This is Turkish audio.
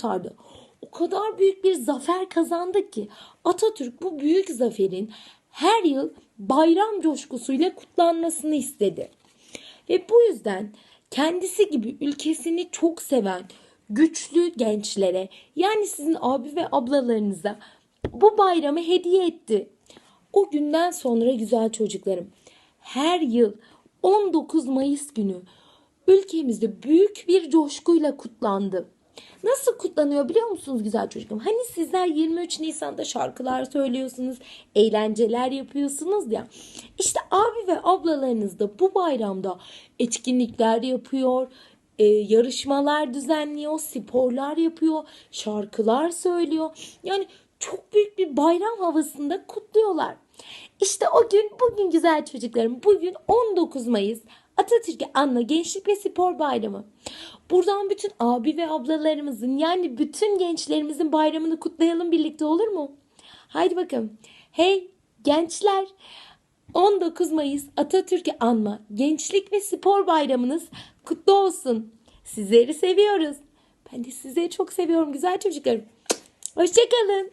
kurtardı. O kadar büyük bir zafer kazandı ki Atatürk bu büyük zaferin her yıl bayram coşkusuyla kutlanmasını istedi. Ve bu yüzden kendisi gibi ülkesini çok seven güçlü gençlere yani sizin abi ve ablalarınıza bu bayramı hediye etti. O günden sonra güzel çocuklarım her yıl 19 Mayıs günü ülkemizde büyük bir coşkuyla kutlandı. Nasıl kutlanıyor biliyor musunuz güzel çocuklarım? Hani sizler 23 Nisan'da şarkılar söylüyorsunuz, eğlenceler yapıyorsunuz ya. İşte abi ve ablalarınız da bu bayramda etkinlikler yapıyor, e, yarışmalar düzenliyor, sporlar yapıyor, şarkılar söylüyor. Yani çok büyük bir bayram havasında kutluyorlar. İşte o gün bugün güzel çocuklarım. Bugün 19 Mayıs Atatürk'ü anla Gençlik ve Spor Bayramı. Buradan bütün abi ve ablalarımızın yani bütün gençlerimizin bayramını kutlayalım birlikte olur mu? Haydi bakalım. Hey gençler 19 Mayıs Atatürk'ü anma Gençlik ve Spor Bayramınız kutlu olsun. Sizleri seviyoruz. Ben de sizleri çok seviyorum güzel çocuklarım. Hoşçakalın.